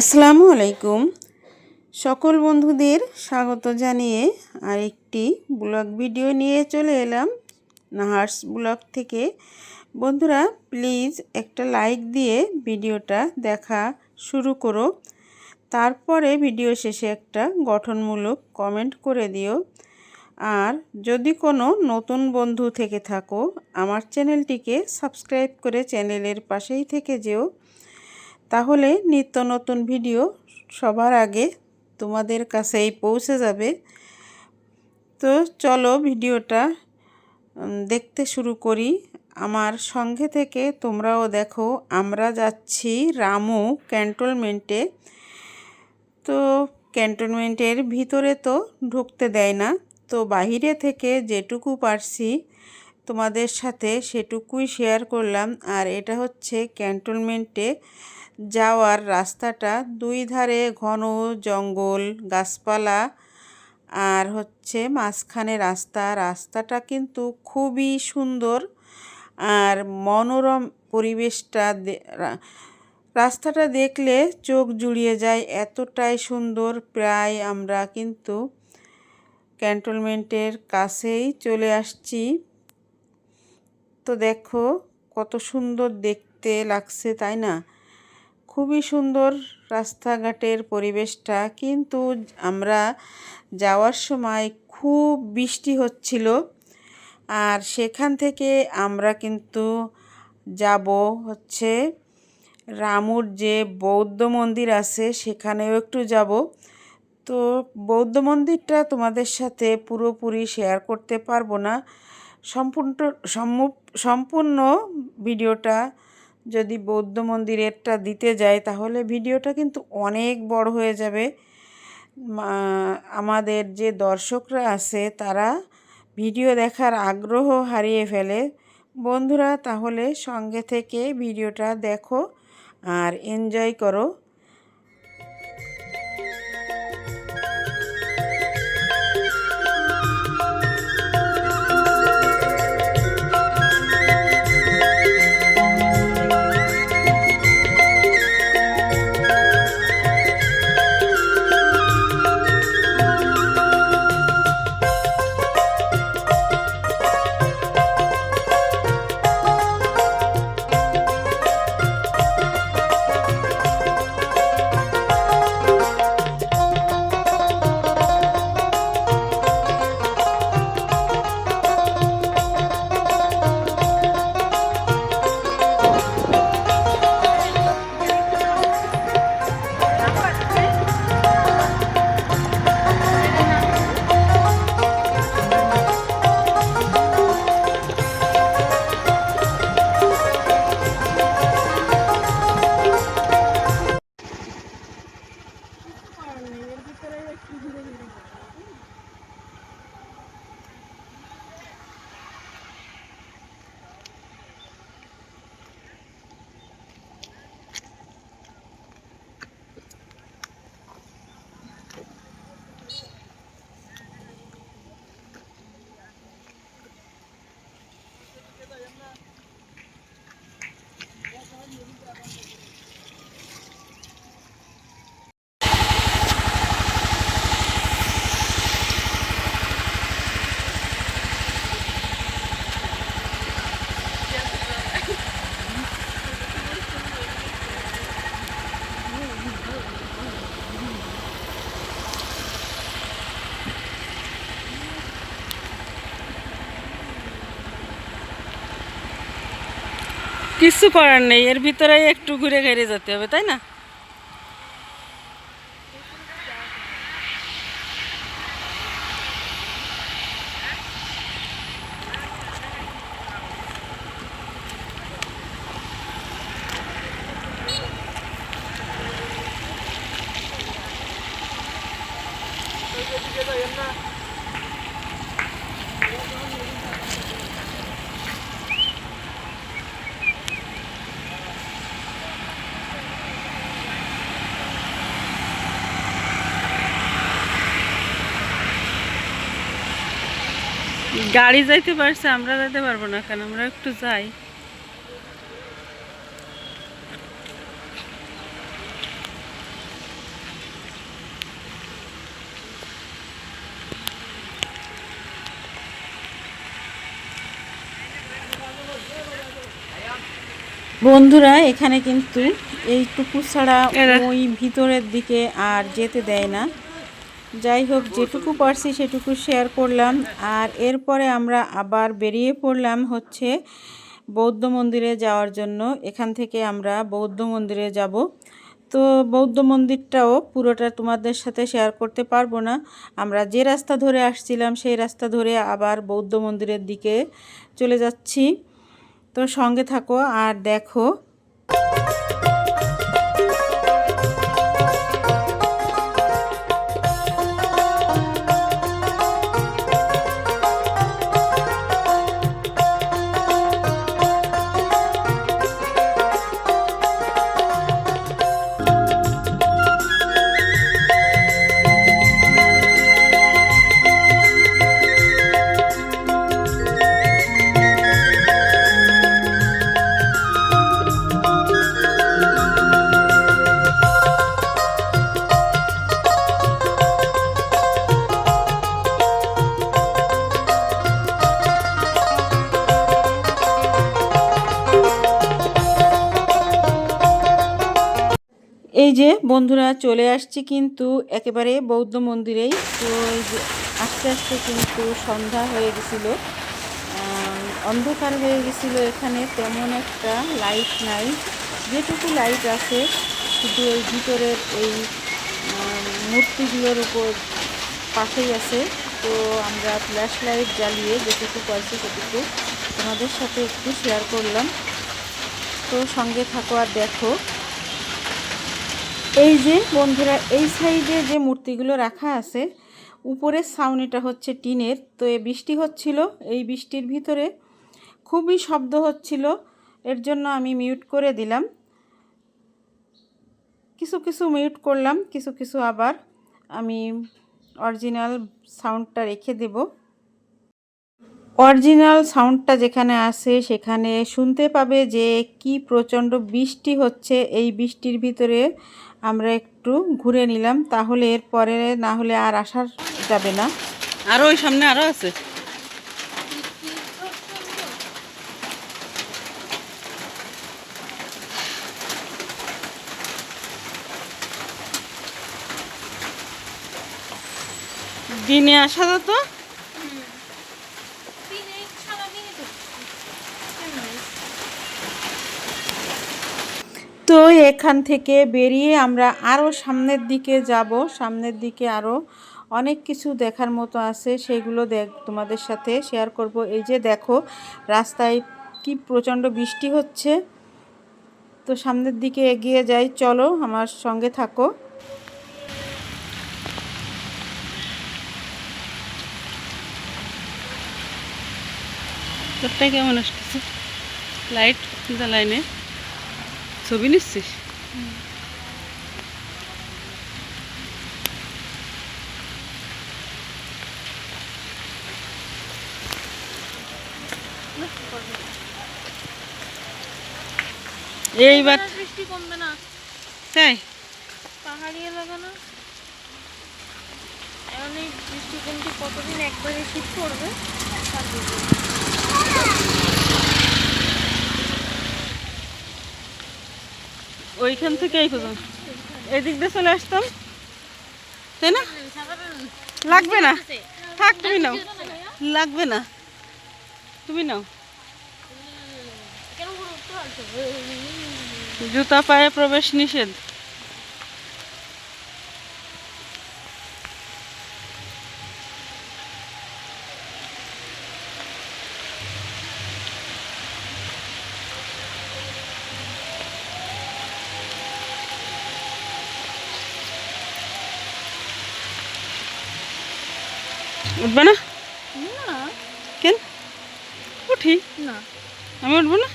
আসসালামু আলাইকুম। সকল বন্ধুদের স্বাগত জানিয়ে আরেকটি ব্লগ ভিডিও নিয়ে চলে এলাম। নাহার্স ব্লগ থেকে। বন্ধুরা, প্লিজ একটা লাইক দিয়ে ভিডিওটা দেখা শুরু করো। তারপরে ভিডিও শেষে একটা গঠনমূলক কমেন্ট করে দিও। আর যদি কোনো নতুন বন্ধু থেকে থাকো, আমার চ্যানেলটিকে সাবস্ক্রাইব করে চ্যানেলের পাশেই থেকে যেও। তাহলে নিত্য নতুন ভিডিও সবার আগে তোমাদের কাছেই পৌঁছে যাবে। তো চলো ভিডিওটা দেখতে শুরু করি। আমার সঙ্গে থেকে তোমরাও দেখো, আমরা যাচ্ছি রামু ক্যান্টনমেন্টে। তো ক্যান্টনমেন্টের ভিতরে তো ঢুকতে দেয় না। তো বাহিরে থেকে যেটুকু পারছি তোমাদের সাথে সেটুকুই শেয়ার করলাম। আর এটা হচ্ছে ক্যান্টনমেন্টে যাওয়ার রাস্তাটা দুই ধারে ঘন জঙ্গল, গাছপালা আর হচ্ছে মাঝখানে রাস্তা। রাস্তাটা কিন্তু খুবই সুন্দর আর মনোরম পরিবেশটা রাস্তাটা দেখলে চোখ জুড়িয়ে যায়, এতটাই সুন্দর। প্রায় আমরা কিন্তু ক্যান্টনমেন্টের কাছেই চলে আসছি। তো দেখো কত সুন্দর দেখতে লাগছে, তাই না? খুবই সুন্দর রাস্তাঘাটের পরিবেশটা, কিন্তু আমরা যাওয়ার সময় খুব বৃষ্টি হচ্ছিল। আর সেখান থেকে আমরা কিন্তু যাব হচ্ছে রামুর যে বৌদ্ধ মন্দির আছে, সেখানেও একটু যাব। তো বৌদ্ধ মন্দিরটা তোমাদের সাথে পুরোপুরি শেয়ার করতে পারব না। সম্পূর্ণ সম্পূর্ণ ভিডিওটা যদি বৌদ্ধ মন্দিরেরটা দিতে যায়, তাহলে ভিডিওটা কিন্তু অনেক বড় হয়ে যাবে। আমাদের যে দর্শকরা আছে, তারা ভিডিও দেখার আগ্রহ হারিয়ে ফেলে। বন্ধুরা, তাহলে সঙ্গে থেকে ভিডিওটা দেখো আর এনজয় করো। কিছু করার নেই এর ভিতরে একটু ঘুরে ঘেরে যেতে হবে তাই না? গাড়ি যাইতে পারছে আমরা যাইতে পারব না কারণ আমরা একটু যাই। বন্ধুরা এখানে কিন্তু এইটুকু ছাড়া ওই ভিতরের দিকে আর যেতে দেয় না। যাই হোক, যেটুকু পারছি সেটুকু শেয়ার করলাম। আর এরপরে আমরা আবার বেরিয়ে পড়লাম হচ্ছে বৌদ্ধ মন্দিরে যাওয়ার জন্য। এখান থেকে আমরা বৌদ্ধ মন্দিরে যাব। তো বৌদ্ধ মন্দিরটাও পুরোটা তোমাদের সাথে শেয়ার করতে পারব না। আমরা যে রাস্তা ধরে আসছিলাম, সেই রাস্তা ধরে আবার বৌদ্ধ মন্দিরের দিকে চলে যাচ্ছি। তো সঙ্গে থাকো আর দেখো যে বন্ধুরা চলে আসছি কিন্তু একেবারে বৌদ্ধ মন্দিরেই, তো আস্তে আস্তে কিন্তু সন্ধ্যা হয়ে গেছিল। অন্ধকার হয়ে গেছিল এখানে, তেমন একটা লাইট নাই। যেটুকু লাইট আছে, শুধু এই ভিতরের এই মূর্তিগুলোর উপর পাশেই আছে। তো আমরা ফ্ল্যাশ লাইট জ্বালিয়ে যেটুকু পারছি সেটুকু তোমাদের সাথে একটু শেয়ার করলাম। তো সঙ্গে থাকো আর দেখো। এই যে বন্ধুরা, এই সাইডে যে মূর্তিগুলো রাখা আছে, উপরের ছাউনিটা হচ্ছে টিনের। তো এ বৃষ্টি হচ্ছিল, এই বৃষ্টির ভিতরে খুবই শব্দ হচ্ছিল, এর জন্য আমি মিউট করে দিলাম। কিছু কিছু মিউট করলাম, কিছু কিছু আবার আমি অরিজিনাল সাউন্ডটা রেখে দেব। অরিজিনাল সাউন্ডটা যেখানে আছে, সেখানে শুনতে পাবে যে কি প্রচণ্ড বৃষ্টি হচ্ছে। এই বৃষ্টির ভিতরে আমরা একটু ঘুরে নিলাম, তাহলে এরপরে না হলে আর আসার যাবে না। আরও ওই সামনে আরও আছে। দিনে আসা তো এখান থেকে বেরিয়ে আমরা আরও সামনের দিকে যাব। সামনের দিকে আরও অনেক কিছু দেখার মতো আছে, সেগুলো দেখ তোমাদের সাথে শেয়ার করব। এই যে দেখো, রাস্তায় কি প্রচণ্ড বৃষ্টি হচ্ছে। তো সামনের দিকে এগিয়ে যাই, চলো আমার সঙ্গে থাকো। কেমন আসতেছে? লাইট লাইনে ছবি নিচ্ছিস? এইবার বৃষ্টি কমবে না। তাই? পাহাড়ি এলাকা না। এই বৃষ্টি কমতে কতদিন একবারে শীত পড়বে তার বুঝব। ওইখান থেকে এই পর্যন্ত এদিক দিয়ে চলে আসতাম। তাই না? লাগবে না। থাক, তুমি নাও। লাগবে না। তুমি নাও। জুতা পায়ে প্রবেশ নিষেধ। উঠবে না? না। কেন? উঠি। না। আমি উঠবো না?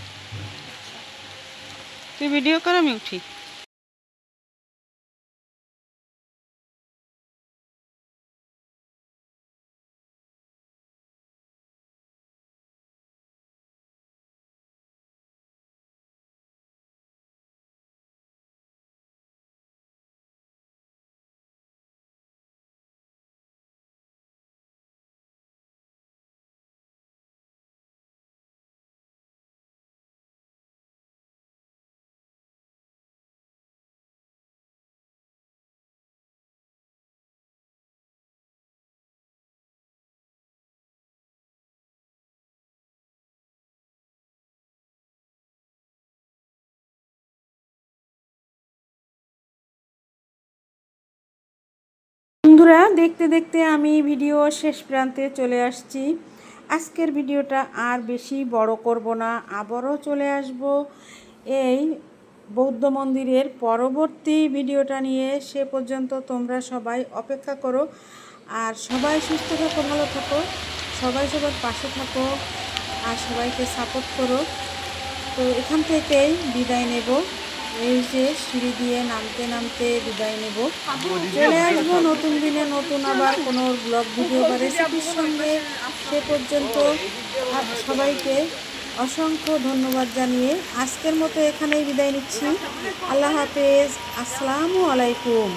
তুই ভিডিও কর আমি উঠি। দেখতে দেখতে আমি ভিডিও শেষ প্রান্তে চলে আসছি। আজকের ভিডিওটা আর বেশি বড় করব না, আবারও চলে আসব এই বৌদ্ধ মন্দিরের পরবর্তী ভিডিওটা নিয়ে। সে পর্যন্ত তোমরা সবাই অপেক্ষা করো আর সবাই সুস্থ থাকো, ভালো থাকো, সবাই সবার পাশে থাকো আর সবাইকে সাপোর্ট করো। তো এখান থেকেই বিদায় নেব। এই যে সিঁড়ি দিয়ে নামতে নামতে বিদায় নেব। চলে আসব নতুন দিনে নতুন আবার কোনো ব্লগ ভিডিও বা রেসিপির সঙ্গে সে পর্যন্ত সবাইকে অসংখ্য ধন্যবাদ জানিয়ে আজকের মতো এখানেই বিদায় নিচ্ছি। আল্লাহ হাফেজ। আসসালামু আলাইকুম।